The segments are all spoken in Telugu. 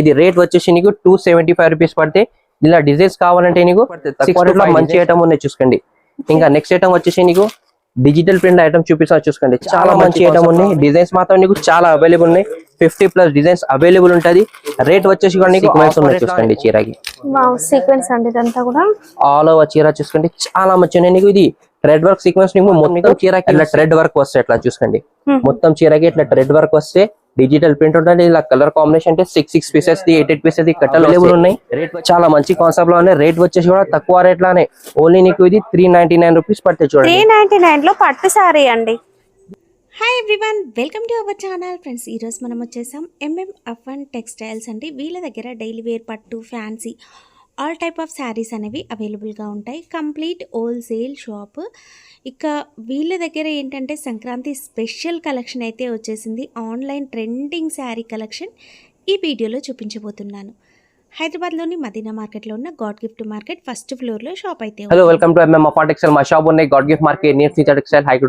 ఇది రేట్ వచ్చేసి నీకు టూ సెవెంటీ ఫైవ్ రూపీస్ పడితే ఇలా డిజైన్స్ కావాలంటే నీకు మంచి ఐటమ్ ఉన్నాయి చూసుకోండి. ఇంకా నెక్స్ట్ ఐటమ్ వచ్చేసి నీకు డిజిటల్ ప్రింట్ ఐటమ్ చూపిస్తా చూసుకోండి. చాలా మంచి ఐటమ్ ఉన్నాయి. డిజైన్స్ మాత్రం నీకు చాలా అవైలబుల్ ఉన్నాయి. ఫిఫ్టీ ప్లస్ డిజైన్స్ అవైలబుల్ ఉంటది. రేట్ వచ్చేసి కూడా నీకు ఉన్నాయి చూసుకోండి చీరకి. వావ్ సీక్వెన్స్ అండి ఇదంతా కూడా. ఆల్ ఓవర్ చీర చూసుకోండి. చాలా మంచి ఉన్నాయి నీకు ఇది. థ్రెడ్ వర్క్ సీక్వెన్స్ నీకు మొత్తం చీరకి ఇట్లా థ్రెడ్ వర్క్ వస్తాయి ఇట్లా చూసుకోండి. మొత్తం చీరకి ఇట్లా థ్రెడ్ వర్క్ వస్తే డిజిటల్ ప్రింట్ ఉంటుంది ఇలా కలర్ కాంబినేషన్ అంటే six six pieces eight eight pieces కట్టలు అవైలబుల్ ఉన్నాయి. రేట్ చాలా మంచి కాన్సెప్ట్లో ఉన్నాయి. రేట్ వచ్చేసి కూడా తక్కువ రేట్లోనే ఓన్లీ నీకు ఇది త్రీ నైన్టీ నైన్ రూపీస్ పడితే త్రీ చూడండి నైన్టీ నైన్లో పట్టు సారీ అండి. Hi everyone welcome to our channel friends ఈరోజు మనం వచ్చేసాం ఎంఎం అఫన్ టెక్స్టైల్స్ అండి. వీళ్ళ దగ్గర డైలీ వేర్ పట్టు fancy all type of saris అనేవి అవైలబుల్గా ఉంటాయి. కంప్లీట్ హోల్సేల్ షాప్ ఇక వీళ్ళ దగ్గర ఏంటంటే సంక్రాంతి స్పెషల్ కలెక్షన్ అయితే వచ్చేసింది. ఆన్లైన్ ట్రెండింగ్ శారీ కలెక్షన్ ఈ వీడియోలో చూపించబోతున్నాను. హైదరాబాద్లోని మదీనా మార్కెట్లో ఉన్న గాడ్ గిఫ్ట్ మార్కెట్ ఫస్ట్ ఫ్లోర్లో షాప్ అయితే. హలో వెల్కమ్ టు ఎంఎం మా షాప్ ఉన్నాయి. God gift market near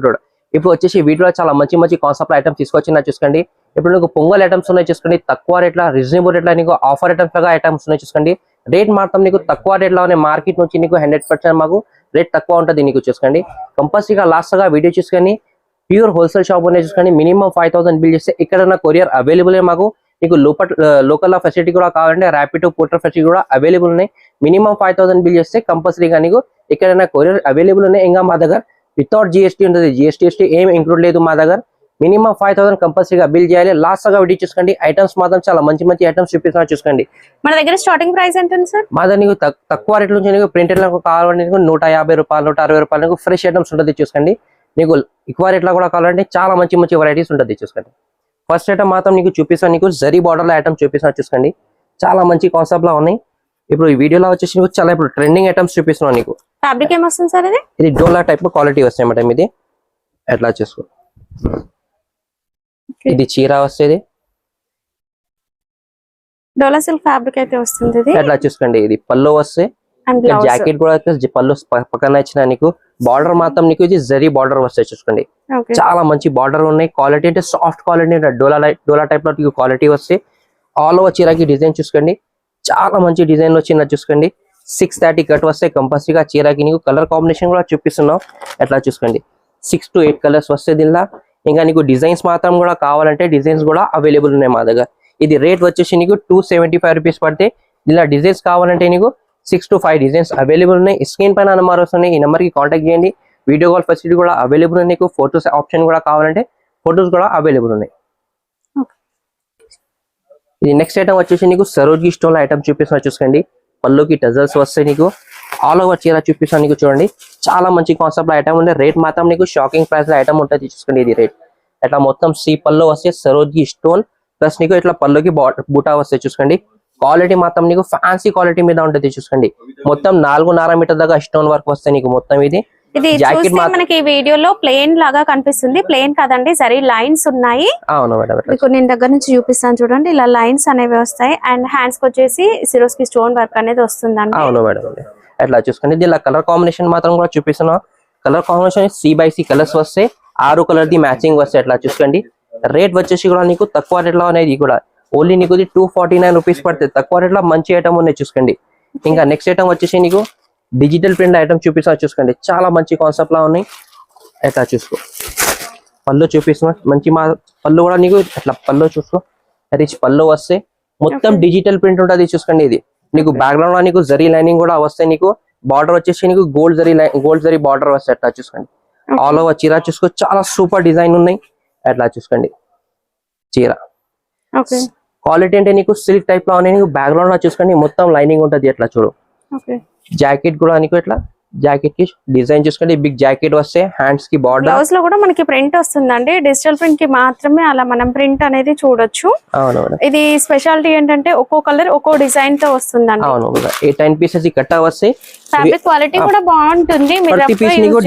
road ఇప్పుడు వచ్చేసి వీటిలో చాలా మంచి మంచి కాన్సెప్ట్ ఐటమ్స్ తీసుకొచ్చినా చూసుకోండి. ఇప్పుడు నీకు పొంగల్ ఐటమ్స్ ఉన్నాయి చూసుకోండి. తక్కువ రేట్లో రీజనబుల్ రేట్లో నీకు ఆఫర్ ఐటమ్స్ లాగా ఐటమ్స్ ఉన్నాయి చూసుకోండి. రేట్ మాత్రం నీకు తక్కువ రేట్లో ఉన్నాయి మార్కెట్ నుంచి నీకు హండ్రెడ్ పర్సెంట్ మాకు రేట్ తక్కువ ఉంటుంది నీకు చూసుకోండి. కంపల్సరీగా లాస్ట్గా వీడియో చూసుకొని ప్యూర్ హోల్సేల్ షాప్ ఉన్నాయి చూసుకోండి. మినిమం ఫైవ్ థౌసండ్ బిల్ చేస్తే ఇక్కడ కొరియర్ అవైలబుల్ మాకు. నీకు లోపల లోకల్ ఫెసిలిటీ కూడా కావాలంటే ర్యాపిడ్ పోర్టర్ ఫెసిలిటీ కూడా అవైలబుల్ ఉన్నాయి. మినిమం ఫైవ్ థౌసండ్ బిల్ చేస్తే కంపల్సరీగా నీకు ఎక్కడైనా కొరియర్ అవైలబుల్ ఉన్నాయి. ఇంకా మా దగ్గర వితౌట్ జిఎస్టీ ఉంటుంది జిఎస్టీ ఎస్టీ ఏం ఇంక్లూడ్ లేదు మా దగ్గర. మినిమం ఫైవ్ థౌసండ్ కంపల్సరీగా బిల్ చేయాలి. లాస్ట్గా వీడియో చూసుకోండి. ఐటమ్స్ మాత్రం చాలా మంచి మంచి ఐటమ్స్ చూపిస్తున్నా చూసుకోండి. మన దగ్గర స్టార్టింగ్ ప్రైస్ ఎంత ఉంది సార్? మా దగ్గర నీకు తక్- తక్కువ రేట్ నుంచి నీకు ప్రింటెడ్ కావాలంటే నూట యాభై రూపాయలు నూట అరవై రూపాయలు నీకు ఫ్రెష్ ఐటమ్స్ ఉంటుంది చూసుకోండి. నీకు ఎక్కువ రేట్లో కూడా కావాలంటే చాలా మంచి మంచి వెరైటీస్ ఉంటుంది చూసుకోండి. ఫస్ట్ ఐటమ్ మాత్రం నీకు చూపిస్తాను నీకు జరీ బార్డర్లో ఐటమ్ చూపిస్తాను చూసుకోండి. చాలా మంచి కాన్సెప్ట్లో ఉన్నాయి. ఇప్పుడు ఈ వీడియోలో వచ్చేసి నీకు చాలా ఇప్పుడు ట్రెండింగ్ ఐటమ్స్ చూపిస్తున్నాను నీకు. ఫ్యాబ్రిక్ ఏమొస్తుంది సార్ ఇది? ఇది డోలా టైప్ క్వాలిటీ వస్తాయి మేడం ఇది. ఎట్లా చేసుకో. ఇది చీర వస్తుంది. డోలా సిల్క్ ఫ్యాబ్రిక్ అయితే వస్తుంది ఇది. ఎట్లా చూసుకోండి ఇది పళ్ళు వస్తే జాకెట్ కూడా పళ్ళు పక్కన ఇచ్చిన నీకు. బార్డర్ మాత్రం నీకు ఇది జరీ బార్డర్ వస్తాయి చూసుకోండి. చాలా మంచి బార్డర్ ఉన్నాయి. క్వాలిటీ అంటే సాఫ్ట్ క్వాలిటీ డోలా డోలా టైప్లో క్వాలిటీ వస్తే ఆల్ ఓవర్ చీరకి డిజైన్ చూసుకోండి. చాలా మంచి డిజైన్ వచ్చింది చూసుకోండి. సిక్స్ థర్టీ కట్ వస్తే కంపల్సరీగా చీరకి నీకు కలర్ కాంబినేషన్ కూడా చూపిస్తున్నాం. ఎట్లా చూసుకోండి? సిక్స్ టు ఎయిట్ కలర్స్ వస్తే దీనిలో. ఇంకా నీకు డిజైన్స్ మాత్రం కూడా కావాలంటే డిజైన్స్ కూడా అవైలబుల్ ఉన్నాయి మా దగ్గర. ఇది రేట్ వచ్చేసి నీకు టూ సెవెంటీ ఫైవ్ రూపీస్ పడితే ఇలా డిజైన్స్ కావాలంటే నీకు six to five designs available ఉన్నాయి. స్క్రీన్ పైన నెంబర్ వస్తున్నాయి. ఈ నెంబర్కి కాంటాక్ట్ చేయండి. వీడియో కాల్ ఫెసిలిటీ కూడా అవైలబుల్ ఉంది. నీకు ఫొటోస్ ఆప్షన్ కూడా కావాలంటే ఫొటోస్ కూడా అవైలబుల్ ఉన్నాయి. ఇది నెక్స్ట్ ఐటమ్ వచ్చేసి నీకు సరోజ్కి స్టోన్ ఐటమ్ చూపిస్తున్నా చూసుకోండి. పళ్ళుకి టజల్స్ వస్తాయి నీకు. ఆల్ ఓవర్ చీర చూపిస్తాను నీకు చూడండి. చాలా మంచి కాన్సెప్ట్ ఐటమ్ ఉంది. రేట్ మాత్రం నీకు షాకింగ్ ప్రైస్లో ఐటమ్ ఉంటుంది చూసుకోండి ఇది రేట్ ఇట్లా మొత్తం సి పళ్ళు వస్తే సరోజ్కి స్టోన్ ప్లస్ నీకు ఇట్లా పళ్ళుకి బూటా వస్తాయి చూసుకోండి. క్వాలిటీ మాత్రం నీకు ఫ్యాన్సీ క్వాలిటీ మీద ఉంటుంది చూసుకోండి. మొత్తం నాలుగున్నర మీటర్ దాకా స్టోన్ వర్క్ వస్తాయి నీకు మొత్తం ఇది. ఇది చూస్తే మనకి ఈ వీడియోలో ప్లేన్ లాగా కనిపిస్తుంది. ప్లేన్ కాదండి సరే లైన్స్ ఉన్నాయి. అవును మేడం ఇట్లా మీకు నేను దగ్గర నుంచి చూపిస్తాను చూడండి ఇలా లైన్స్ అనేవి వస్తాయి. అండ్ హ్యాండ్స్కి వచ్చేసి సిరోస్కి స్టోన్ వర్క్ అనేది వస్తుందండి. అవును మేడం అట్లా చూసుకోండి. దీనిలో కలర్ కాంబినేషన్ మాత్రం కూడా చూపిస్తున్నా. Colour combination C by C colours వస్తే ఆరు కలర్ ది మ్యాచింగ్ వస్తాయి. అట్లా చూసుకోండి. రేట్ వచ్చేసి కూడా నీకు తక్కువ రేట్లో అనేది కూడా. ఓన్లీ నీకు టూ ఫార్టీ నైన్ రూపీస్ పడుతుంది తక్కువ రేట్లో మంచి ఐటమ్ ఉన్నాయి చూసుకోండి. ఇంకా నెక్స్ట్ ఐటమ్ వచ్చేసి నీకు డిజిటల్ ప్రింట్ ఐటమ్ చూపిస్తా చూసుకోండి. చాలా మంచి కాన్సెప్ట్ లా ఉన్నాయి. ఎట్లా చూసుకో. పళ్ళు చూపిస్తున్నా. మంచి మా పళ్ళు కూడా నీకు అట్లా పళ్ళు చూసుకో. రిచ్ పళ్ళు వస్తే మొత్తం డిజిటల్ ప్రింట్ ఉంటుంది చూసుకోండి ఇది. నీకు బ్యాక్గ్రౌండ్లో నీకు జరీ లైనింగ్ కూడా వస్తాయి నీకు. బార్డర్ వచ్చేసి నీకు gold zari gold zari border వస్తాయి అట్లా చూసుకోండి. ఆల్ ఓవర్ చీర చూసుకో. చాలా సూపర్ డిజైన్ ఉన్నాయి. అట్లా చూసుకోండి. చీర. క్వాలిటీ అంటే నీకు సిల్క్ టైప్లో ఉన్నాయి. నీకు బ్యాక్గ్రౌండ్లో చూసుకోండి. మొత్తం లైనింగ్ ఉంటుంది అట్లా చూడు. జాకెట్ కూడా నీకు ఇట్లా జాకెట్కి డిజైన్ చూసుకోండి బిగ్ జాకెట్ వస్తే హ్యాండ్స్కి బార్డర్. బ్లౌజ్లో కూడా మనకి ప్రింట్ వస్తుందండి. డిజిటల్ ప్రింట్కి మాత్రమే అలా మనం ప్రింట్ అనేది చూడొచ్చు. ఇది స్పెషాలిటీ ఏంటంటే ఒక్కో కలర్ ఒక్కో డిజైన్తో వస్తుందండి. అవును ఏ టెన్ పీసెస్ కట్ట వస్తే ఫ్యాబ్రిక్ క్వాలిటీ కూడా బాగుంటుంది.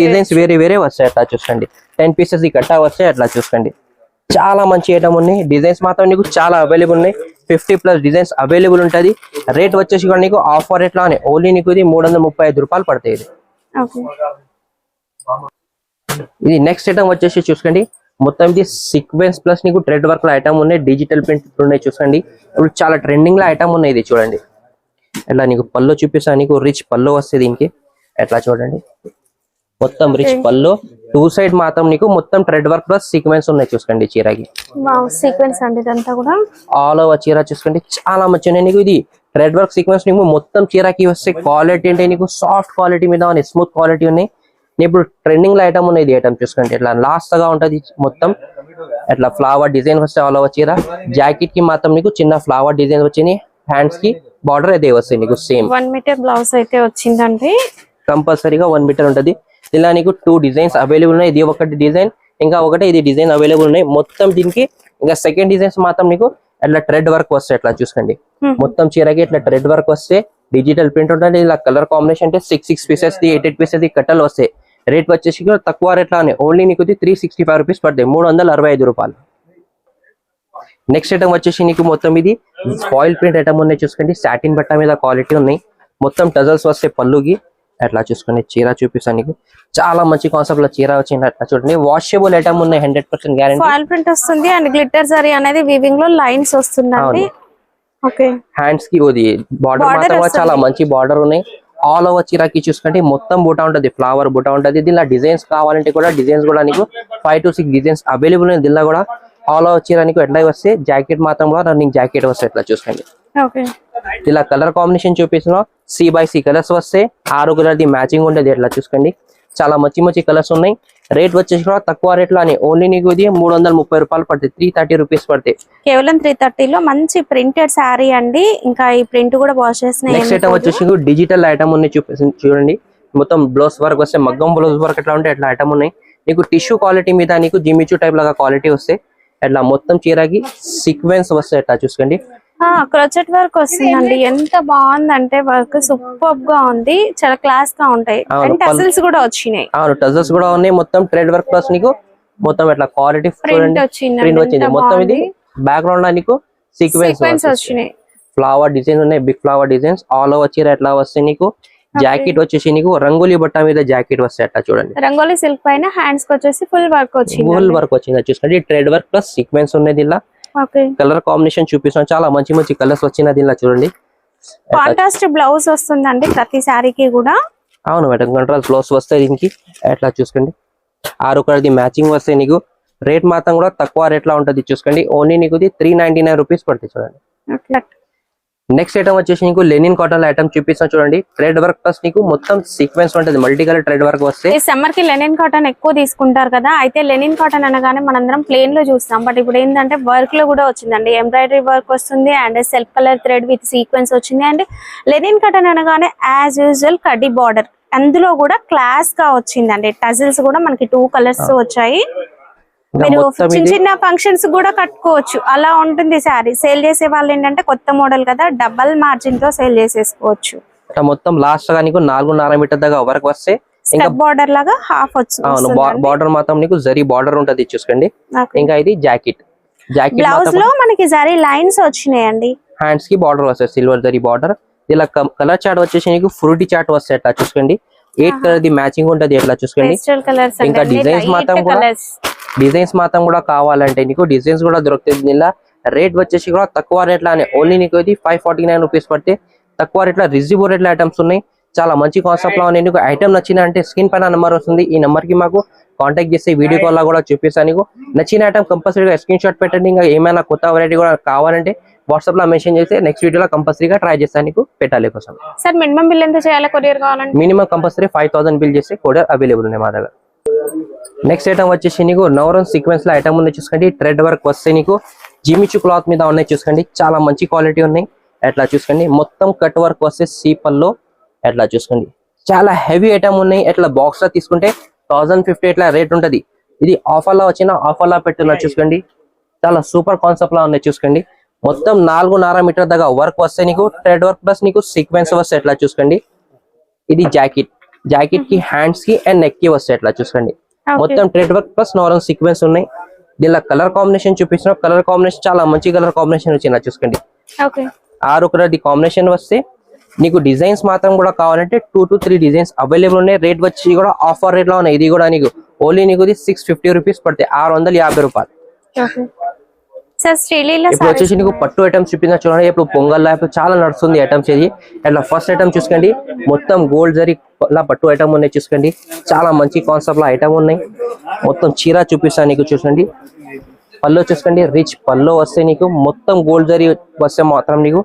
డిజైన్స్ వేరే వేరే వస్తాయి అట్లా చూసుకోండి. టెన్ పీసెస్ ఈ కట్టా వస్తాయి అట్లా చూసుకోండి. చాలా మంచి ఐటమ్ ఉన్నాయి. డిజైన్స్ మాత్రం నీకు చాలా అవైలబుల్ ఉన్నాయి. ఫిఫ్టీ ప్లస్ డిజైన్స్ అవైలబుల్ ఉంటుంది. రేట్ వచ్చేసి కూడా నీకు ఆఫర్ రేట్లోనే. ఓన్లీ నీకు ఇది మూడు వందల ముప్పై ఐదు రూపాయలు పడతాయి ఇది. ఇది నెక్స్ట్ ఐటమ్ వచ్చేసి చూసుకోండి. మొత్తం ఇది సీక్వెన్స్ ప్లస్ నీకు థ్రెడ్ వర్క్లో ఐటమ్ ఉన్నాయి. డిజిటల్ ప్రింట్ ఉన్నాయి చూసండి ఇప్పుడు చాలా ట్రెండింగ్లో ఐటమ్ ఉన్నాయి ఇది చూడండి. ఎట్లా నీకు పళ్ళు చూపిస్తాను నీకు రిచ్ పళ్ళు వస్తుంది దీనికి. ఎట్లా చూడండి. మొత్తం రిచ్ పళ్ళు. టూ సైడ్ మాత్రం నీకు మొత్తం థ్రెడ్ వర్క్ ప్లస్ సీక్వెన్స్ ఉన్నాయి చూసుకోండి చీరకి. సీక్వెన్స్ అండి ఇదంతా కూడా. ఆల్ ఓవర్ చీర చూసుకోండి చాలా మంచి ఉన్నాయి. నీకు ఇది రెడ్ వర్క్ సీక్వెన్స్ నీకు మొత్తం చీరకి వస్తే క్వాలిటీ అంటే నీకు సాఫ్ట్ క్వాలిటీ మీద ఉన్నాయి స్మూత్ క్వాలిటీ ఉన్నాయి. ఇప్పుడు ట్రెండింగ్లో ఐటమ్ ఉన్నాయి ఇది ఐటమ్ చూసుకోండి. ఇట్లా లాస్ట్గా ఉంటది మొత్తం. ఇట్లా ఫ్లవర్ డిజైన్ వస్తే ఆల్ ఓవర్ చీర. జాకెట్కి మాత్రం నీకు చిన్న ఫ్లవర్ డిజైన్ వచ్చింది. హ్యాండ్స్కి బార్డర్ అయితే వస్తాయి నీకు సేమ్ వన్ మీటర్ బ్లౌజ్ అయితే వచ్చిందండి. కంపల్సరీగా వన్ మీటర్ ఉంటది. ఇలా నీకు టూ డిజైన్స్ అవైలబుల్ ఉన్నాయి. ఇది ఒకటి డిజైన్ ఇంకా ఒకటి ఇది డిజైన్ అవైలబుల్ ఉన్నాయి. మొత్తం దీనికి ఇంకా సెకండ్ డిజైన్స్ మాత్రం నీకు అట్లా థ్రెడ్ వర్క్ వస్తాయి అట్లా చూసుకోండి. మొత్తం చీరకి ఇట్లా థ్రెడ్ వర్క్ వస్తే డిజిటల్ ప్రింట్ ఉంటుంది ఇలా కలర్ కాంబినేషన్ అంటే six six pieces the eight eight pieces ది కట్టలు వస్తాయి. రేట్ వచ్చేసి కూడా తక్కువ రేట్లో ఓన్లీ నీకు త్రీ సిక్స్టీ ఫైవ్ రూపీస్ పడతాయి. మూడు వందల అరవై ఐదు రూపాయలు. నెక్స్ట్ ఐటమ్ వచ్చేసి నీకు మొత్తం ఇది ఫాయిల్ ప్రింట్ ఐటమ్ ఉన్నాయి చూసుకోండి. సాటిన్ బట్ట మీద క్వాలిటీ ఉన్నాయి. మొత్తం టజల్స్ వస్తాయి పళ్ళుకి. అట్లా చూసుకోండి చీర చూపిస్తాను నీకు. చాలా మంచి కాన్సెప్ట్లో చీర వచ్చింది అట్లా చూడండి. వాషబుల్ ఐటమ్ ఉన్నాయి hundred percent guarantee foil print వస్తుంది అండ్ గ్లిటర్ జరీ అనేది వీవింగ్లో లైన్స్ వస్తుందండి. ఓకే హ్యాండ్స్కి ఇది బార్డర్ మాత్రం. చాలా మంచి బార్డర్ ఉన్నాయి. ఆల్ ఓవర్ చీరకి చూసుకుంటే మొత్తం బూటా ఉంటది ఫ్లవర్ బూటా ఉంటది. దీనిలో డిజైన్స్ కావాలంటే కూడా డిజైన్స్ కూడా నీకు five to six designs available ఉన్నాయి. దీనిలో కూడా ఆల్ ఓవర్ చీర నీకు ఎట్లా వస్తే జాకెట్ మాత్రం కూడా రన్నింగ్ జాకెట్ వస్తాయి ఇట్లా చూసుకోండి. ఓకే ఇలా కలర్ కాంబినేషన్ చూపిస్తున్నా. సి బై సి కలర్స్ వస్తే ఆరు కలర్ ది మ్యాచింగ్ ఉండేది. ఎట్లా చూసుకోండి. చాలా మంచి మంచి కలర్స్ ఉన్నాయి. రేట్ వచ్చేసి కూడా తక్కువ రేట్లో అని ఓన్లీ నీకు ఇది మూడు వందల ముప్పై రూపాయలు పడుతుంది త్రీ థర్టీ రూపీస్ పడతాయి. కేవలం త్రీ థర్టీలో మంచి ప్రింటెడ్ శారీ అండి. ఇంకా ఈ ప్రింట్ కూడా వాష్ నెక్స్ట్ ఐటమ్ వచ్చేసి డిజిటల్ ఐటమ్ ఉన్నాయి చూపి చూడండి. మొత్తం బ్లౌజ్ వర్క్ వస్తే మగ్గం బ్లౌజ్ వర్క్ ఎట్లా ఉంటే అట్లా ఐటమ్ ఉన్నాయి. నీకు టిష్యూ క్వాలిటీ మీద నీకు జిమిచూ టైప్ లాగా క్వాలిటీ వస్తే అట్లా మొత్తం చీరకి సీక్వెన్స్ వస్తాయి. అట్లా చూసుకోండి. క్రొచెట్ వర్క్ వస్తుందండి. ఎంత బాగుందంటే వర్క్ సూపర్గా ఉంది. చాలా క్లాస్గా ఉంటాయి టసిల్స్ కూడా వచ్చినాయి. అవును టజల్స్ కూడా ఉన్నాయి. మొత్తం థ్రెడ్ వర్క్ ప్లస్ నీకు మొత్తం ఇట్లా క్వాలిటీ ప్రింట్ వచ్చింది. మొత్తం ఇది బ్యాక్గ్రౌండ్ నీకు సీక్వెన్స్ వచ్చినాయి. ఫ్లవర్ డిజైన్ ఉన్నాయి. Big flower designs all over చీర ఎట్లా వస్తాయి నీకు? జాకెట్ వచ్చేసి నీకు రంగోలీ బట్ట మీద జాకెట్ వస్తాయి అట్లా చూడండి. రంగోలీ సిల్క్ పైన హ్యాండ్స్కి వచ్చేసి ఫుల్ వర్క్ వచ్చింది ఫుల్ వర్క్ వచ్చింది. చూసుకోండి థ్రెడ్ వర్క్ ప్లస్ సీక్వెన్స్ ఉన్నది ఇలా. కలర్ కాంబినేషన్ చూపిస్తాను చాలా మంచి మంచి కలర్స్ వచ్చినది ఇలా చూడండి. కాంట్రాస్ట్ బ్లౌజ్ వస్తుందండి ప్రతి శారీకి కూడా. అవును మేడం కంట్రాస్ట్ బ్లౌజ్ వస్తాయి దీనికి. ఎట్లా చూసుకోండి. ఆరు ఒకటి మ్యాచింగ్ వస్తాయి నీకు. రేట్ మాత్రం కూడా తక్కువ రేట్లో ఉంటది చూసుకోండి. ఓన్లీ నీకు త్రీ నైన్టీ నైన్ రూపీస్ పడుతుంది చూడండి నెక్స్ట్ ఐటమ్ వచ్చేసి నీకు లెనిన్ కాటన్ ఐటమ్ చూపిస్తాను చూడండి. థ్రెడ్ వర్క్ ప్లస్ నీకు మొత్తం సీక్వెన్స్ ఉంటుంది. మల్టీ కలర్ థ్రెడ్ వర్క్ వస్తే సమ్మర్కి లెనిన్ కాటన్ ఎక్కువ తీసుకుంటారు కదా అయితే లెనిన్ కాటన్ అనగానే మనందరం ప్లేన్లో చూస్తాం. బట్ ఇప్పుడు ఏంటంటే వర్క్లో కూడా వచ్చిందండి. ఎంబ్రాయిడరీ వర్క్ వస్తుంది and self colour thread with sequence వచ్చింది. అండ్ లెనిన్ కాటన్ అనగానే యాజ్ యూజువల్ కడ్డీ బార్డర్ అందులో కూడా క్లాస్గా వచ్చిందండి. టజిల్స్ కూడా మనకి టూ కలర్స్ వచ్చాయి. మీరు చిన్న చిన్న ఫంక్షన్స్ కూడా కట్టుకోవచ్చు. అలా ఉంటుంది శారీ సేల్ చేసే వాళ్ళు ఏంటంటే కొత్త మోడల్ కదా డబల్ మార్జిన్తో సేల్ చేసేసుకోవచ్చు. మొత్తం లాస్ట్గా నీకు నాలుగున్నర మీటర్ దాకా వర్క్ వస్తే ఇంకా బార్డర్ లాగా హాఫ్ అవును వచ్చింది బార్డర్ మాత్రం నీకు జరీ బార్డర్ ఉంటది చూసుకోండి. ఇంకా ఇది జాకెట్ జాకెట్ బ్లౌజ్లో మనకి జరీ లైన్స్ వచ్చినాయండి. హ్యాండ్స్కి బార్డర్ వస్తాయి సిల్వర్ జరీ బార్డర్ ఇలా కలర్ చాట్ వచ్చేసి నీకు ఫ్రూటీ చాట్ వస్తాయి అట్లా చూసుకోండి. ఎయిట్ కలర్ ది మ్యాచింగ్ ఉంటది ఎట్లా చూసుకోండి. ఇంకా designs మాత్రం కూడా డిజైన్స్ మాత్రం కూడా కావాలంటే నీకు డిజైన్స్ కూడా దొరుకుతుంది ఇలా రేట్ వచ్చేసి కూడా తక్కువ రేట్ లానే ఓన్లీ నీకు ఇది ఫైవ్ ఫార్టీ నైన్ రూపీస్ పడితే తక్కువ రేట్లో రిజిబుల్ రేట్ ఐటమ్స్ ఉన్నాయి. చాలా మంచి కాన్సెప్ట్లో ఉన్నాయి. నీకు ఐటమ్ నచ్చిన అంటే స్క్రీన్ పైన నెంబర్ వస్తుంది. ఈ నెంబర్కి మాకు కాంటాక్ట్ చేస్తే వీడియో కాల్లో కూడా చూపిస్తాను నీకు. నచ్చిన ఐటమ్ కంపల్సరీగా స్క్రీన్ షాట్ పెట్టండి. ఇంకా ఏమైనా కొత్త వెరైటీ కూడా కావాలంటే వాట్సాప్లో మెన్షన్ చేస్తే నెక్స్ట్ వీడియోలో కంపల్సరీగా ట్రై చేస్తాను నీకు పెట్టాలి కోసం. సార్ మినిమం బిల్ ఎంత చేయాలి? కొరియర్ కావాలంటే? Minimum compulsory five thousand bill చేస్తే కొరియర్ అవైలబుల్ ఉన్నాయి మా దగ్గర. నెక్స్ట్ ఐటమ్ వచ్చేసి నీకు నవరన్ సీక్వెన్స్లో ఐటమ్ ఉన్నాయి చూసుకోండి. థ్రెడ్ వర్క్ వస్తే నీకు జిమిచు క్లాత్ మీద ఉన్నాయి చూసుకోండి. చాలా మంచి క్వాలిటీ ఉన్నాయి. ఎట్లా చూసుకోండి? మొత్తం కట్ వర్క్ వస్తే సీపల్లో ఎట్లా చూసుకోండి? చాలా హెవీ ఐటమ్ ఉన్నాయి. ఎట్లా బాక్స్లో తీసుకుంటే థౌసండ్ ఫిఫ్టీ ఎట్లా రేట్ ఉంటుంది? ఇది ఆఫర్లో వచ్చిన ఆఫర్లో పెట్టున్నా చూసుకోండి. చాలా సూపర్ కాన్సెప్ట్ లా ఉన్నాయి చూసుకోండి. మొత్తం నాలుగున్నర మీటర్ దాకా వర్క్ వస్తే నీకు థ్రెడ్ వర్క్ ప్లస్ నీకు సీక్వెన్స్ వస్తే ఎట్లా చూసుకోండి? ఇది జాకెట్ జాకెట్కి హ్యాండ్స్కి అండ్ నెక్కి వస్తే ఎట్లా చూసుకోండి? మొత్తం thread work plus normal sequence ఉన్నాయి. దీనిలో కలర్ కాంబినేషన్ చూపిస్తున్నా. కలర్ కాంబినేషన్ చాలా మంచి కలర్ కాంబినేషన్ వచ్చింది చూసుకోండి. ఆరు కలర్ ది కాంబినేషన్ వస్తే నీకు డిజైన్స్ మాత్రం కూడా కావాలంటే two to three designs available ఉన్నాయి. రేట్ వచ్చి కూడా ఆఫర్ రేట్లో ఉన్నాయి. ఇది కూడా నీకు ఓన్లీ నీకు సిక్స్ ఫిఫ్టీ రూపీస్ పడతాయి. ఆరు వందల యాభై రూపాయలు. సార్ శ్రీలీల ఇప్పుడు వచ్చేసి నీకు పట్టు ఐటమ్స్ చూపించిన చూడండి. ఇప్పుడు పొంగల్ ఇప్పుడు చాలా నడుస్తుంది ఐటమ్స్ ఇది. అట్లా ఫస్ట్ ఐటమ్ చూసుకోండి. మొత్తం గోల్డ్ జరీ లా పట్టు ఐటమ్ ఉన్నాయి చూసుకోండి. చాలా మంచి కాన్సెప్ట్లో ఐటమ్ ఉన్నాయి. మొత్తం చీర చూపిస్తాను నీకు చూసుకోండి. పళ్ళు చూసుకోండి. రిచ్ పళ్ళు వస్తే నీకు. మొత్తం గోల్డ్ జరీ వస్తే మాత్రం నీకు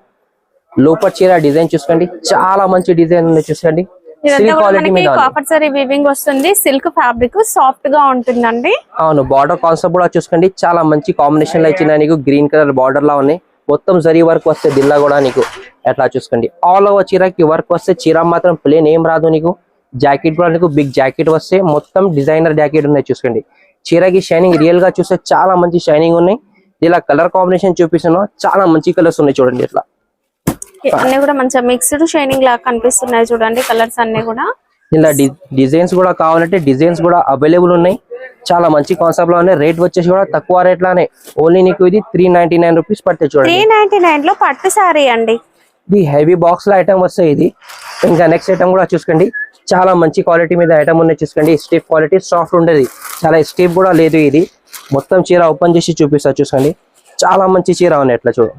లోపల చీర డిజైన్ చూసుకోండి. చాలా మంచి డిజైన్ ఉంది చూసుకోండి. ఇదంతా సిల్క్ కూడా క్వాలిటీ మనకి మీద ఉంది. కాపర్ సరీ వివింగ్ వస్తుంది. సిల్క్ ఫ్యాబ్రిక్ సాఫ్ట్గా ఉంటుందండి. అవును బార్డర్ కాన్సెప్ట్ కూడా చూసుకోండి. చాలా మంచి కాంబినేషన్లో ఇచ్చిన నీకు? గ్రీన్ కలర్ బార్డర్ లా ఉన్నాయి. మొత్తం జరీ వర్క్ వస్తే దిల్లా కూడా నీకు ఎట్లా చూసుకోండి. ఆల్ ఓవర్ చీరకి వర్క్ వస్తే చీర మాత్రం ప్లేన్ ఏం రాదు నీకు. జాకెట్ కూడా నీకు బిగ్ జాకెట్ వస్తే మొత్తం డిజైనర్ జాకెట్ ఉన్నాయి చూసుకోండి. చీరకి షైనింగ్ రియల్గా చూస్తే చాలా మంచి షైనింగ్ ఉన్నాయి. ఇలా కలర్ కాంబినేషన్ చూపిస్తున్నాను చాలా మంచి కలర్స్ ఉన్నాయి చూడండి ఇట్లా. అన్ని కూడా మంచిగా మిక్స్డ్ షైనింగ్ లాగా కనిపిస్తున్నాయి చూడండి కలర్స్ అన్ని కూడా. ఇలా డిజైన్స్ కూడా కావాలంటే డిజైన్స్ కూడా అవైలబుల్ ఉన్నాయి. చాలా మంచి కాన్సెప్ట్లో ఉన్నాయి. రేట్ వచ్చేసి కూడా తక్కువ రేట్ లానే. ఓన్లీ నీకు ఇది three ninety nine rupees three చూడండి. నైన్టీ నైన్లో పట్టు సారీ అండి. ఇది హెవీ బాక్స్లో ఐటమ్ వస్తాయి ఇది. ఇంకా నెక్స్ట్ ఐటమ్ కూడా చూసుకోండి. చాలా మంచి క్వాలిటీ మీద ఐటమ్ ఉన్నాయి చూసుకోండి. స్టిఫ్ క్వాలిటీ సాఫ్ట్ ఉండేది. చాలా స్టిఫ్ కూడా లేదు ఇది. మొత్తం చీర ఓపెన్ చేసి చూపిస్తా చూసుకోండి. చాలా మంచి చీర ఉన్నాయి ఎట్లా చూడు.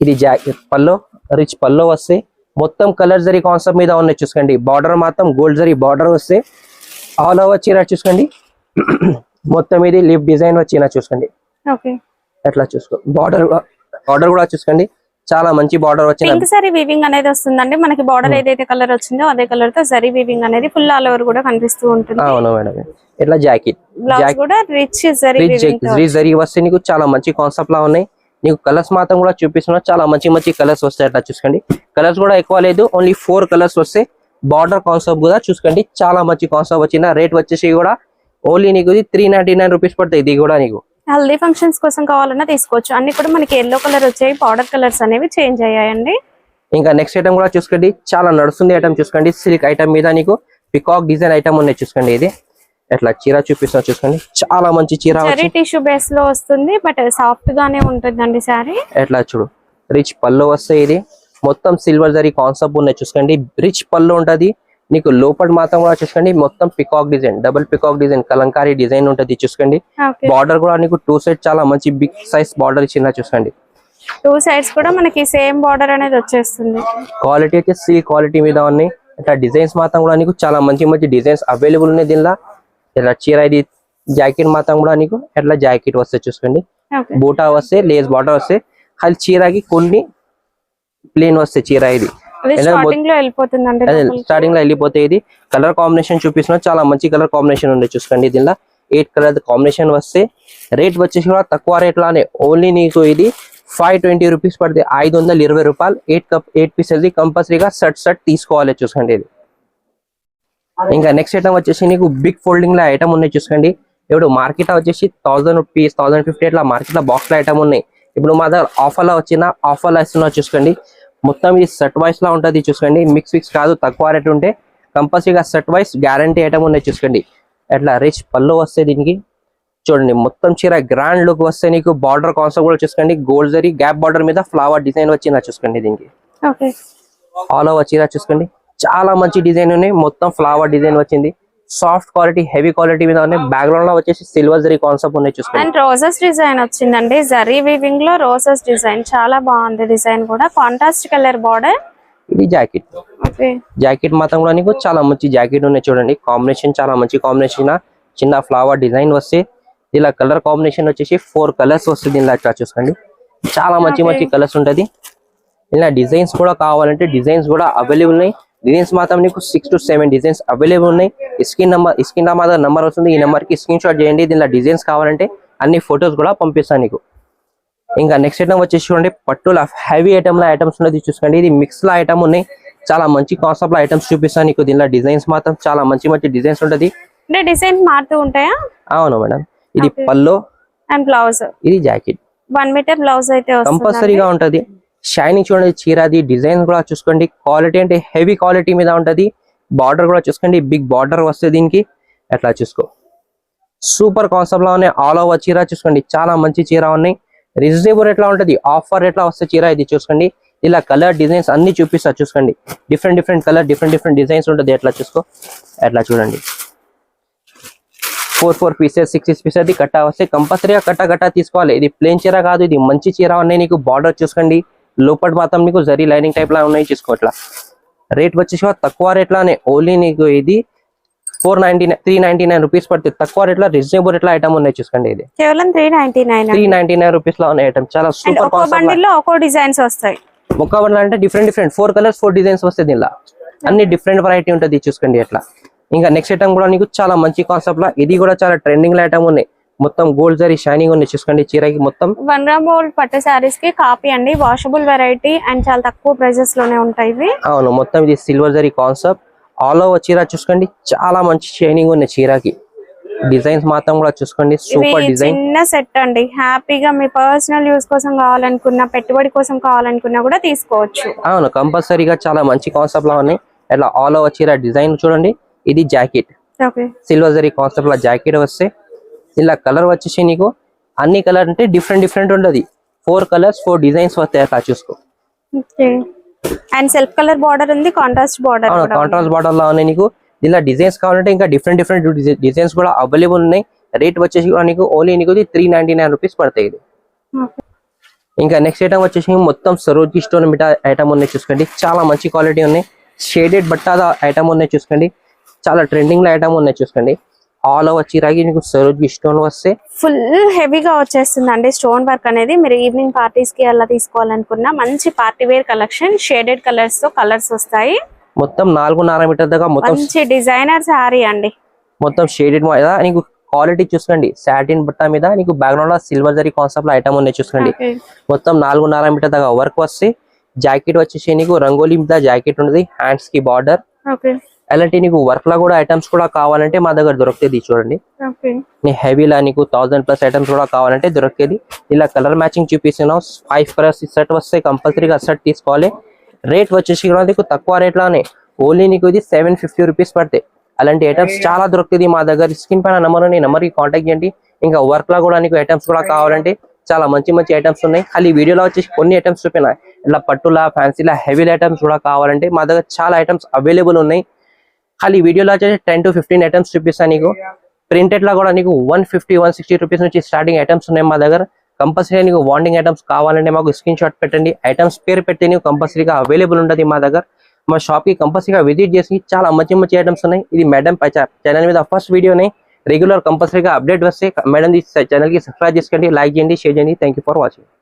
ఇది జాకెట్ పల్లో రిచ్ పల్లో వస్తే మొత్తం కలర్ జరీ కాన్సెప్ట్ మీద ఉన్నాయి చూసుకోండి. బార్డర్ మాత్రం గోల్డ్ జరీ బార్డర్ వస్తే ఆల్ ఓవర్ చీర చూసుకోండి. మొత్తం ఇది లిప్ డిజైన్ వచ్చిన చూసుకోండి. ఎట్లా చూసుకో బార్డర్ బార్డర్ కూడా చూసుకోండి. చాలా మంచి బార్డర్ సారీ వివింగ్ అనేది వస్తుందండి. మనకి బార్డర్ ఏదైతే కలర్ వచ్చిందో అదే కలర్తో జరీ వివింగ్ అనేది ఫుల్ ఆల్ ఓవర్ కూడా కనిపిస్తూ ఉంటుంది. అవును మేడం. ఇట్లా జాకెట్ బ్లౌజ్ కూడా రిచ్ జరీ రిచ్ జరీ వస్తే నీకు చాలా మంచి కాన్సెప్ట్ లా ఉన్నాయి. నీకు కలర్స్ మాత్రం కూడా చూపిస్తున్నా. చాలా మంచి మంచి కలర్స్ వస్తాయి అట్లా చూసుకోండి. కలర్స్ కూడా ఎక్కువ లేదు. ఓన్లీ ఫోర్ కలర్స్ వస్తాయి. బార్డర్ కాన్సెప్ట్ కూడా చూసుకోండి. చాలా మంచి కాన్సెప్ట్ వచ్చిన రేట్ వచ్చేసి కూడా ఓన్లీ నీకు త్రీ నైన్టీ నైన్ రూపీస్ పడతాయి. ఇది కూడా నీకు. హల్దీ ఫంక్షన్స్ కోసం కావాలన్నా తీసుకోవచ్చు. అన్ని కూడా మనకి ఎల్లో కలర్ వచ్చాయి. పౌడర్ కలర్స్ అనేవి చేంజ్ అయ్యాయండి. ఇంకా నెక్స్ట్ ఐటమ్ కూడా చూసుకోండి. చాలా నడుస్తుంది ఐటమ్ చూసుకోండి. సిల్క్ ఐటమ్ మీద నీకు పికాక్ డిజైన్ ఐటమ్ ఉన్నాయి చూసుకోండి. ఇది ఎట్లా చీర చూపిస్తున్నా చూసుకోండి. చాలా మంచి చీర టిష్యూ బేస్లో వస్తుంది బట్ సాఫ్ట్ గానే ఉంటుందండి సారీ ఎట్లా చూడు. రిచ్ పళ్ళు వస్తే ఇది. మొత్తం సిల్వర్ జరీ కాన్సెప్ట్ ఉన్నాయి చూసుకోండి. రిచ్ పళ్ళు ఉంటది. నీకు లోపల మాత్రం కూడా చూసుకోండి. మొత్తం peacock design double peacock design Kalamkari design ఉంటది చూసుకోండి. బార్డర్ కూడా నీకు టూ సైడ్ చాలా మంచి బిగ్ సైజ్ బార్డర్ ఇచ్చిన చూసుకోండి. టూ సైడ్స్ కూడా మనకి సేమ్ బార్డర్ అనేది వచ్చేస్తుంది. క్వాలిటీ అయితే సి క్వాలిటీ మీద ఉన్నాయి. ఇట్లా డిజైన్స్ మాత్రం కూడా నీకు చాలా మంచి మంచి డిజైన్స్ అవైలబుల్ ఉన్నాయి దీనిలో. ఇట్లా చీర ఇది జాకెట్ మాత్రం కూడా నీకు ఎట్లా జాకెట్ వస్తే చూసుకోండి. బూటా వస్తే లేస్ బార్డర్ వస్తే అది చీరకి కొన్ని ప్లేన్ వస్తే చీర ఇది. స్టార్టింగ్లో అదే వెళ్ళిపోతే ఇది కలర్ కాంబినేషన్ చూపిస్తున్నా చాలా మంచి కలర్ కాంబినేషన్ ఉంది చూసుకోండి దీనిలో. ఎయిట్ కలర్ కాంబినేషన్ వస్తే రేట్ వచ్చేసి కూడా తక్కువ రేట్ లానే ఓన్లీ నీకు ఇది ఫైవ్ ట్వంటీ రూపీస్ పడితే ఐదు వందల ఇరవై రూపాయలు. ఎయిట్ కప్ ఎయిట్ పీసెస్ కంపల్సరీగా షర్ట్ షర్ట్ తీసుకోవాలి చూసుకోండి ఇది. ఇంకా నెక్స్ట్ ఐటమ్ వచ్చేసి నీకు బిగ్ ఫోల్డింగ్లో ఐటమ్ ఉన్నాయి చూసుకోండి. ఇప్పుడు మార్కెట్ వచ్చేసి థౌసండ్ రూపీస్ థౌసండ్ ఫిఫ్టీ అట్లా మార్కెట్లో బాక్స్లో ఐటమ్ ఉన్నాయి. ఇప్పుడు మా దగ్గర ఆఫర్లో వచ్చిన ఆఫర్లో ఇస్తున్నా చూసుకోండి. మొత్తం ఇది సెట్ వైస్ లా ఉంటది చూసుకోండి. మిక్స్ ఫిక్స్ కాదు తక్కువ రేట్ ఉంటే కంపల్సరీగా సెట్ వైస్ గ్యారంటీ ఐటమ్ ఉన్నాయి చూసుకోండి. ఎట్లా రిచ్ పళ్ళు వస్తే దీనికి. చూడండి మొత్తం చీర గ్రాండ్ లుక్ వస్తే నీకు. బార్డర్ కాన్సెప్ట్ కూడా చూసుకోండి. గోల్డ్ జరీ గ్యాప్ బార్డర్ మీద ఫ్లవర్ డిజైన్ వచ్చిన చూసుకోండి దీనికి. ఆల్ ఓవర్ చీర చూసుకోండి. చాలా మంచి డిజైన్ ఉన్నాయి. మొత్తం ఫ్లవర్ డిజైన్ వచ్చింది. సాఫ్ట్ క్వాలిటీ హెవీ క్వాలిటీ మీద ఉన్నాయి. బ్యాక్గ్రౌండ్లో వచ్చేసి సిల్వర్ జరీ కాన్సెప్ట్ ఉన్నాయి చూసుకోండి. అండ్ రోజెస్ డిజైన్ వచ్చిందండి. జరీ వీవింగ్లో రోజెస్ డిజైన్ చాలా బాగుంది డిజైన్ కూడా. కాంట్రాస్ట్ కలర్ బార్డర్ ఇది జాకెట్ జాకెట్ మాత్రం కూడా నీకు చాలా మంచి జాకెట్ ఉన్నాయి చూడండి. కాంబినేషన్ చాలా మంచి కాంబినేషన్ చిన్న ఫ్లవర్ డిజైన్ వస్తే ఇలా కలర్ కాంబినేషన్ వచ్చేసి ఫోర్ కలర్స్ వస్తుంది ఇలా ఇట్లా చూసుకోండి. చాలా మంచి. మంచి కలర్స్ ఉంటది. ఇలా డిజైన్స్ కూడా కావాలంటే డిజైన్స్ కూడా అవైలబుల్ ఉన్నాయి. డిజైన్స్ మాత్రం నీకు six to seven designs available ఉన్నాయి. Screen number screen number number వస్తుంది. ఈ నెంబర్కి స్క్రీన్ షాట్ చేయండి. దీనిలో డిజైన్స్ కావాలంటే అన్ని ఫొటోస్ కూడా పంపిస్తాను నీకు. ఇంకా నెక్స్ట్ ఐటమ్ వచ్చేసి చూడండి. పట్టుల హెవీ ఐటమ్లో ఐటమ్స్ ఉన్నది చూసుకోండి. ఇది మిక్స్లో ఐటమ్ ఉన్నాయి. చాలా మంచి కాన్సెప్ట్లో ఐటమ్స్ చూపిస్తాను నీకు. దీనిలో డిజైన్స్ మాత్రం చాలా మంచి మంచి డిజైన్స్ ఉంటది. డిజైన్ మారుతూ ఉంటాయా? అవును మేడం. ఇది. పల్లో అండ్ బ్లౌజ్ ఇది జాకెట్ వన్ మీటర్ బ్లౌజ్ అయితే వస్తుంది కంపల్సరీగా ఉంటది. షైనింగ్ చూడండి చీరది డిజైన్ కూడా చూసుకోండి. క్వాలిటీ అంటే హెవీ క్వాలిటీ మీద ఉంటుంది. బార్డర్ కూడా చూసుకోండి. బిగ్ బార్డర్ వస్తుంది దీనికి ఎట్లా చూసుకో. సూపర్ కాన్సెప్ట్లో ఉన్నాయి. ఆల్ ఓవర్ చీర చూసుకోండి. చాలా మంచి చీర ఉన్నాయి. రీజనబుల్ ఎట్లా ఉంటుంది. ఆఫర్ ఎట్లా వస్తే చీర ఇది చూసుకోండి. ఇలా కలర్ డిజైన్స్ అన్ని చూపిస్తా చూసుకోండి. Different different colour different different designs ఉంటుంది. ఎట్లా చూసుకో. ఎట్లా చూడండి. Four four pieces six six pieces అది కట్ట వస్తే కంపల్సరీగా కట్ట కట్ట తీసుకోవాలి. ఇది ప్లేన్ చీర కాదు. ఇది మంచి చీర ఉన్నాయి. నీకు బార్డర్ చూసుకోండి. లోపల మాత్రం నీకు జరీ లైనింగ్ టైప్ లా ఉన్నాయి చూసుకో ఇట్లా రేట్ వచ్చేసి తక్కువ రేట్లానే. ఓన్లీ నీకు ఇది four ninety nine three ninety nine rupees పడుతుంది. తక్కువ రేట్లో రీజనబుల్ రేట్లో ఐటమ్ ఉన్నాయి చూసుకోండి ఇది. కేవలం three ninety nine three ninety nine రూపీస్లో ఉన్నాయి ఐటమ్. చాలా సూపర్ ఒక్కో డిజైన్స్ వస్తాయి. ఒక్క బండ్లు అంటే different different. Four colours four designs వస్తాయి దీనిలో. అన్ని డిఫరెంట్ వెరైటీ ఉంటుంది చూసుకోండి ఎట్లా ఇంకా నెక్స్ట్ ఐటమ్ కూడా నీకు చాలా మంచి కాన్సెప్ట్ లా. ఇది కూడా చాలా ట్రెండింగ్లో ఐటమ్ ఉన్నాయి. మొత్తం గోల్డ్ జరీ షైనింగ్ ఉన్నాయి. చూసుకోండి చీరకి మొత్తం. వన్ గ్రామ్ గోల్డ్ పట్టు శారీస్కి కాపీ అండి. వాషబుల్ వెరైటీ అండ్ చాలా తక్కువ ప్రైజెస్లోనే ఉంటాయి ఇవి. అవును మొత్తం ఇది silver zari concept all over చీర చూసుకోండి చాలా మంచి షైనింగ్ ఉన్నాయి చీరకి. డిజైన్స్ మాత్రం కూడా చూసుకోండి సూపర్ డిజైన్ చిన్న సెట్ అండి. హ్యాపీగా మీ పర్సనల్ యూస్ కోసం కావాలనుకున్నా పెట్టుబడి కోసం కావాలనుకున్నా కూడా తీసుకోవచ్చు. అవును కంపల్సరీగా చాలా మంచి కాన్సెప్ట్ లా ఉన్నాయి. ఇట్లా ఆల్ ఓవర్ చీర డిజైన్ చూడండి ఇది జాకెట్ సిల్వర్ జరీ కాన్సెప్ట్ లా జాకెట్ వస్తే ఇలా కలర్ వచ్చేసి నీకు అన్ని కలర్ అంటే డిఫరెంట్ డిఫరెంట్ ఉండదు. ఫోర్ కలర్స్ ఫోర్ డిజైన్స్ వస్తాయి అట్లా చూసుకో. అండ్ సెల్ఫ్ కలర్ బార్డర్ ఉంది కాంట్రాస్ట్ బార్డర్ కాంట్రాస్ట్ బార్డర్లో ఉన్నాయి నీకు. ఇలా డిజైన్స్ కావాలంటే ఇంకా డిఫరెంట్ డిఫరెంట్ డిజైన్స్ కూడా అవైలబుల్ ఉన్నాయి. రేట్ వచ్చేసి కూడా నీకు ఓన్లీ నీకు త్రీ నైన్టీ నైన్ రూపీస్ పడతాయి ఇది. ఇంకా నెక్స్ట్ ఐటమ్ వచ్చేసి మొత్తం సరోజీ స్టోన్ మిఠా ఐటమ్ ఉన్నాయి చూసుకోండి. చాలా మంచి క్వాలిటీ ఉన్నాయి. షేడెడ్ బట్టాద ఐటమ్ ఉన్నాయి చూసుకోండి. చాలా ట్రెండింగ్లో ఐటమ్ ఉన్నాయి చూసుకోండి. ఆల్ ఓవర్ చీరాకి నీకు సరోజీ స్టోన్ వస్తే? ఫుల్ హెవీగా వచ్చేస్తుంది అండి స్టోన్ వర్క్ అనేది. మీరు ఈవినింగ్ పార్టీస్కి అలా తీసుకోవాలనుకున్నా మంచి పార్టీ వేర్ కలెక్షన్ షేడెడ్ కలర్స్తో కలర్స్ వస్తాయి. మొత్తం నాలుగున్నర మీటర్ దాకా మొత్తం మంచి డిజైనర్ శారీ అండి. మొత్తం షేడెడ్ నీకు క్వాలిటీ చూసుకోండి. సాటిన్ బట్ట మీద నీకు బ్యాక్గ్రౌండ్లో సిల్వర్ జరీ కాన్సెప్ట్లో ఐటమ్ ఉన్నాయి చూసుకోండి. మొత్తం నాలుగున్నర మీటర్ దాకా వర్క్ వస్తే. జాకెట్ వచ్చేసి నీకు రంగోలీ మీద జాకెట్ ఉంటుంది హ్యాండ్స్కి బార్డర్ అలాంటి నీకు వర్క్లో కూడా ఐటమ్స్ కూడా కావాలంటే మా దగ్గర దొరుకుతుంది చూడండి. నీ హెవీలా నీకు థౌసండ్ ప్లస్ ఐటమ్స్ కూడా కావాలంటే దొరికేది ఇలా కలర్ మ్యాచింగ్ చూపిస్తున్నాం. ఫైవ్ కలర్స్ సెట్ వస్తే కంపల్సరీగా సెట్ తీసుకోవాలి. రేట్ వచ్చేసి కూడా నీకు తక్కువ రేట్లోనే ఓన్లీ నీకు ఇది సెవెన్ ఫిఫ్టీ రూపీస్ పడతాయి అలాంటి ఐటమ్స్ చాలా దొరుకుతుంది మా దగ్గర. స్క్రీన్ పైన నెంబర్ ఉంది నెంబర్కి కాంటాక్ట్ చేయండి. ఇంకా వర్క్లో కూడా నీకు ఐటమ్స్ కూడా కావాలంటే చాలా మంచి మంచి ఐటమ్స్ ఉన్నాయి. ఖాళీ వీడియోలో వచ్చేసి కొన్ని ఐటమ్స్ చూపినా. ఇలా పట్టులా ఫ్యాన్సీలా హెవీ ఐటమ్స్ కూడా కావాలంటే మా దగ్గర చాలా ఐటమ్స్ అవైలబుల్ ఉన్నాయి. ఖాళీ వీడియోలో వచ్చేసి టెన్ టు ఫిఫ్టీన్ ఐటమ్స్ చూపిస్తాను నీకు. ప్రింటెడ్లో కూడా నీకు one fifty one sixty rupees నుంచి స్టార్టింగ్ ఐటమ్స్ ఉన్నాయి మా దగ్గర. కంపల్సరీ నీకు వాండింగ్ ఐటమ్స్ కావాలంటే మాకు స్క్రీన్ షాట్ పెట్టండి. ఐటమ్స్ పేరు పెట్టి నీకు కంపల్సరీగా అవైలబుల్ ఉంటుంది మా దగ్గర. మా షాప్కి కంపల్సరీగా విజిట్ చేసి చాలా మంచి మంచి ఐటమ్స్ ఉన్నాయి. ఇది మేడం ఛానల్ మీద ఫస్ట్ వీడియోనే రెగ్యులర్ కంపల్సరీగా అప్డేట్ వస్తే మేడం ఛానల్కి సబ్స్క్రైబ్ చేసుకోండి లైక్ చేయండి షేర్ చేయండి. Thank for watching